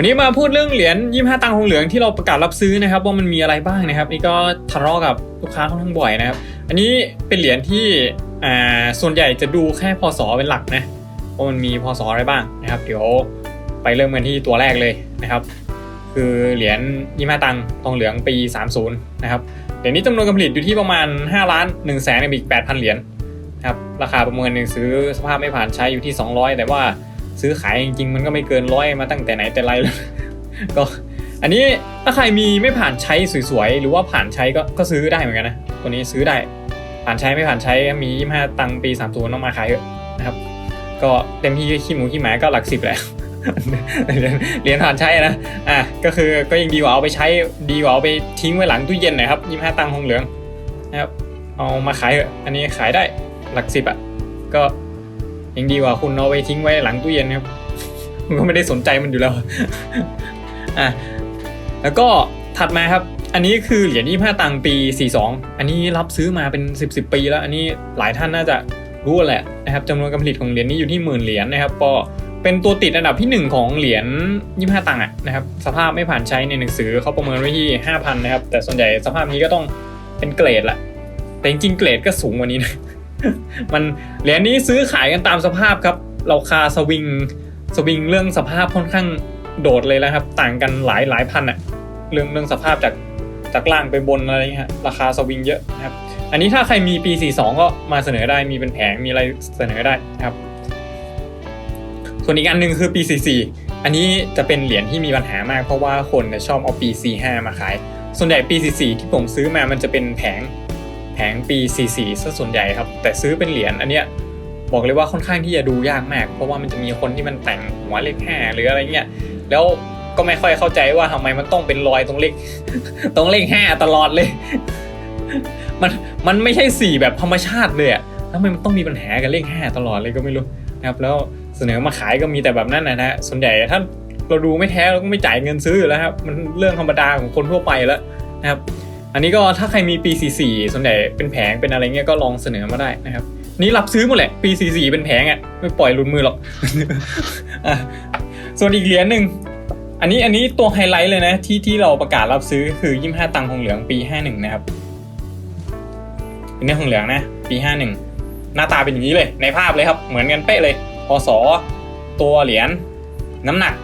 วันนี้มาพูดเรื่องเหรียญ25ตังค์ทองเหลืองที่เราประกาศรับซื้อนะครับว่ามันมีอะไรบ้างนะครับนี่ก็ทะเลาะกับลูกค้าค่อนข้างบ่อยนะครับ อันนี้เป็นเหรียญที่อ่าส่วนใหญ่จะดูแค่พศเป็นหลักนะว่ามันมีพศอะไรบ้างนะครับ เดี๋ยวไปเริ่มกันที่ตัวแรกเลยนะครับ คือเหรียญ25ตังค์ทองเหลืองปี 30นะครับเหรียญนี้จำนวนการผลิตอยู่ที่ประมาณ5ล้าน1แสนกับอีก8,000เหรียญนะครับราคาประเมินหนึ่งซื้อสภาพไม่ผ่านใช้อยู่ที่ 200 แต่ว่า ซื้อขายจริงๆ มันก็ไม่เกินร้อยมาตั้งแต่ไหนแต่ไรแล้วก็อันนี้ถ้าใครมีไม่ผ่านใช้สวยๆ หรือว่าผ่านใช้ก็ก็ซื้อได้เหมือนกันนะตัวนี้ซื้อได้ผ่านใช้ไม่ผ่านใช้มี 25 ตังปี30ต้องมาขายเถอะนะครับ ก็เต็มที่ขี้หมูขี้หมาก็หลักสิบแหละเหรียญผ่านใช้นะอะก็คือก็ยังดีกว่าเอาไปใช้ดีกว่าเอาไปทิ้งไว้หลังตู้เย็นหนะครับ25 ตังค์ทองเหลืองนะครับเอามาขายเถอะอันนี้ขายได้หลักสิบอะก็ ยังดีกว่าคุณเอาไปทิ้งไว้หลังตู้เย็นครับคุณก็ไม่ได้สนใจมันอยู่แล้วอะแล้วก็ถัดมาครับ อันนี้คือเหรียญ25ตังปี 42 อันนี้รับซื้อมาเป็น 10 10ปีแล้ว อันนี้หลายท่านน่าจะรู้แหละนะครับจำนวนการผลิตของเหรียญนี้อยู่ที่หมื่นเหรียญนะครับก็เป็นตัวติดอันดับที่ 1 ของเหรียญ25 ตังค์อะนะครับสภาพไม่ผ่านใช้ในหนังสือเขาประเมินไว้ที่ 5,000 นะครับ แต่ส่วนใหญ่สภาพนี้ก็ต้องเป็นเกรดละแต่จริงเกรดก็สูงกว่านี้นะ มันเหรียญนี้ซื้อขายกันตามสภาพครับราคาสวิงสวิงเรื่องสภาพค่อนข้างโดดเลยแล้วครับ ต่างกันหลายหลายพันอะเรื่องเรื่องสภาพจากจากล่างไปบนอะไรเงี้ยฮะราคาสวิงเยอะนะครับ อันนี้ถ้าใครมีปี 42 ก็มาเสนอได้มีเป็นแผงมีอะไรเสนอได้นะครับ ส่วนอีกอันหนึ่งคือปี 44 อันนี้จะเป็นเหรียญที่มีปัญหามากเพราะว่าคนชอบเอาปี 45 มาขาย ส่วนใหญ่ปี 44 ที่ผมซื้อมามันจะเป็นแผง งปี 44ซะส่วนใหญ่ครับ แต่ซื้อเป็นเหรียญอันเนี้ยบอกเลยว่าค่อนข้างที่จะดูยากมาก เพราะว่ามันจะมีคนที่มันแต่งหัวเลขห้าหรืออะไรเงี้ยแล้วก็ไม่ค่อยเข้าใจว่าทำไมมันต้องเป็นรอยตรงเลขตรงเลขห้าตลอดเลย มันมันไม่ใช่สี่แบบธรรมชาติเลยอะทำไมมันต้องมีปัญหากับเลขห้าตลอดเลยก็ไม่รู้นะครับ แล้วเสนอมาขายก็มีแต่แบบนั้นนะฮะส่วนใหญ่ถ้าเราดูไม่แท้เราก็ไม่จ่ายเงินซื้ออยู่แล้วครับมันเรื่องธรรมดาของคนทั่วไปแล้วนะครับ อันนี้ก็ถ้าใครมีปี 44 ส่วนใหญ่เป็นแผงเป็นอะไรเงี้ยก็ลองเสนอมาได้นะครับ นี่รับซื้อหมดแหละ ปี 44 เป็นแผงอะ่ะไม่ปล่อยลุดมือหรอกอส่วนอีกเหรียญหนึ่งอันนี้อันนี้ตัวไฮไลท์เลยนะที่ที่เราประกาศรับซื้อคือ 25 ตังค์ทองเหลืองปี 51 นะครับเป็นเนื้อทองเหลืองนะ ปี 51 หน้าตาเป็นอย่างนี้เลยในภาพเลยครับ เหมือนกันเป๊ะเลยพศตัวเหรียญน้ำหนัก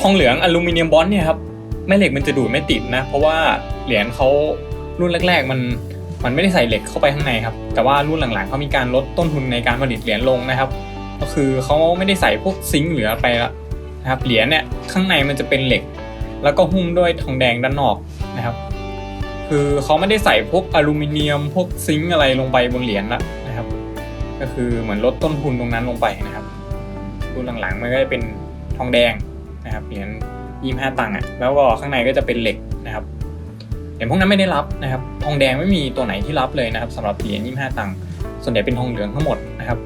ทองเหลืองอลูมิเนียมบอนเนี่ยครับ แม่เหล็กมันจะดูดไม่ติดนะ เพราะว่าเหรียญเขารุ่นแรก ๆ มันมันไม่ได้ใส่เหล็กเข้าไปข้างในครับ แต่ว่ารุ่นหลังๆเขามีการลดต้นทุนในการผลิตเหรียญลงนะครับ ก็คือเขาไม่ได้ใส่พวกซิงค์เหลือไปละนะครับ เหรียญเนี่ยข้างในมันจะเป็นเหล็ก แล้วก็หุ้มด้วยทองแดงด้านนอกนะครับ คือเขาไม่ได้ใส่พวกอลูมิเนียม พวกซิงค์อะไรลงไปบนเหรียญละนะครับ ก็คือเหมือนลดต้นทุนตรงนั้นลงไปนะครับ รุ่นหลังๆมันก็จะเป็นทองแดงนะครับ เหรียญ ยี่ห้าตังค์อะแล้วก็ข้างในก็จะเป็นเหล็กนะครับเหรียญพวกนั้นไม่ได้รับนะครับ ทองแดงไม่มีตัวไหนที่รับเลยนะครับสำหรับเหรียญยี่ห้าตังค์ส่วนใหญ่เป็นทองเหลืองทั้งหมดนะครับ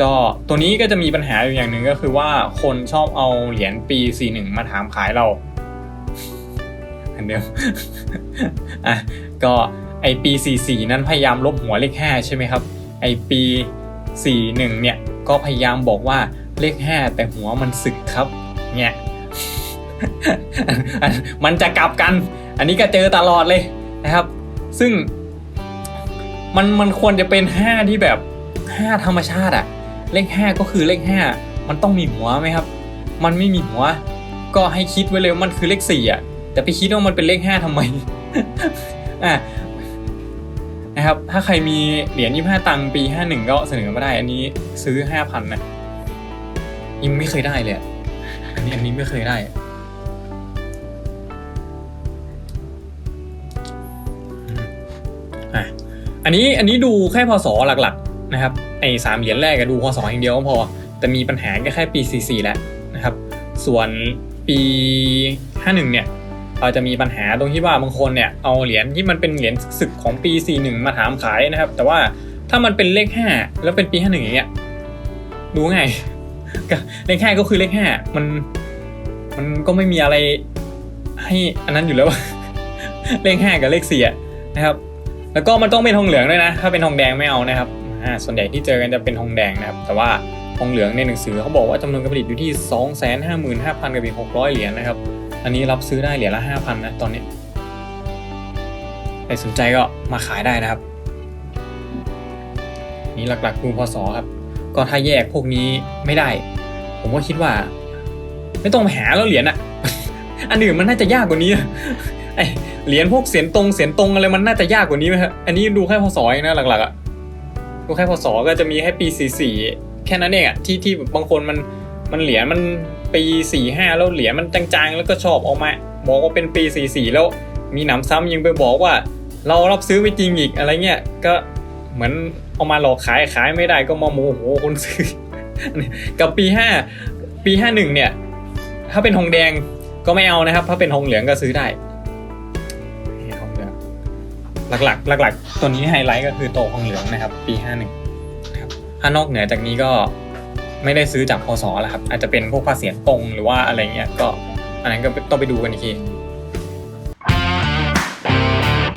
ก็ตัวนี้ก็จะมีปัญหาอยู่อย่างหนึ่งก็คือว่าคนชอบเอาเหรียญปี 41 มาถามขายเราอันเดิมอะก็ไอปี 44 นั้นพยายามลบหัวเลข 5 ใช่ไหมครับ ไอปี 41 เนี่ยก็พยายามบอกว่าเลข 5 แต่หัวมันสึกครับเนี่ย มันจะกลับกัน อันนี้ก็เจอตลอดเลยนะครับ ซึ่งมันมันควรจะเป็น 5 ที่แบบ 5 ธรรมชาติอะเลข5ก็คือเลข5 มันต้องมีหัวไหมครับ มันไม่มีหัว ก็ให้คิดไว้เลยมันคือเลข4อะแต่ไปคิดว่ามันเป็นเลข5ทำไมอะนะครับ ถ้าใครมีเหรียญ25 ตังค์ปี 51 ก็เสนอมาได้ อันนี้ซื้อ 5,000นะยังไม่เคยได้เลยอันนี้อันนี้ไม่เคยได้ อะอันนี้อันนี้ดูแค่พศหลักๆนะครับไอ้สามเหรียญแรกก็ดูพศอย่างเดียวก็พอ แต่มีปัญหาแค่ปี 44 แล้วนะครับ ส่วนปี 51 เนี่ยเราจะมีปัญหาตรงที่ว่าบางคนเนี่ยเอาเหรียญที่มันเป็นเหรียญศึกของปี 41 มาถามขายนะครับ แต่ว่าถ้ามันเป็นเลข 5 แล้วเป็นปี 51 อย่างเงี้ยดูไงเลข 5 ก็คือเลข 5 มันมันก็ไม่มีอะไรให้อันนั้นอยู่แล้วเลข 5 กับเลข4นะครับ แล้วก็มันต้องเป็นทองเหลืองด้วยนะ ถ้าเป็นทองแดงไม่เอานะครับอ่าส่วนใหญ่ที่เจอกันจะเป็นทองแดงนะครับ แต่ว่าทองเหลืองในหนังสือเขาบอกว่าจำนวนการผลิตอยู่ที่ 255,000กับอีก600 เหรียญนะครับ อันนี้รับซื้อได้เหรียญละ 5,000 นะตอนนี้ ใครสนใจก็มาขายได้นะครับ นี่หลักๆดูพศครับ ก็ถ้าแยกพวกนี้ไม่ได้ ผมก็คิดว่า ไม่ต้องไปหาแล้วเหรียญอะอันอื่นมันน่าจะยากกว่านี้ไอ เหรียญพวกเสียนตรงเสียนตรงอะไรมันน่าจะยากกว่านี้ไหมครับอันนี้ดูแค่พศเองนะหลักๆอะดูแค่พศก็จะมีแค่ปี44แค่นั้นเองอะที่ที่บางคนมันมันเหรียญมันปี45แล้วเหรียญมันจางๆ แล้วก็ชอบออกมา บอกว่าเป็นปี44แล้วมีหนำซ้ำยังไปบอกว่า เรารับซื้อไปจริงอีกอะไรเงี้ยก็เหมือนเอามาหลอกขายขายไม่ได้ก็มาโมโหคนซื้อ กับปีห้าปีห้าหนึ่งเนี่ย ถ้าเป็นทองแดงก็ไม่เอานะครับ ถ้าเป็นทองเหลืองก็ซื้อได้ หลักๆ หลัก ๆ ตัวนี้ไฮไลท์ก็คือโตทองเหลืองนะครับ ปีห้าหนึ่งนะครับถ้านอกเหนือจากนี้ก็ไม่ได้ซื้อจากพศแล้วครับ อาจจะเป็นพวกภาษีตรงหรือว่าอะไรเงี้ยก็อันนั้นก็ต้องไปดูกันอีกที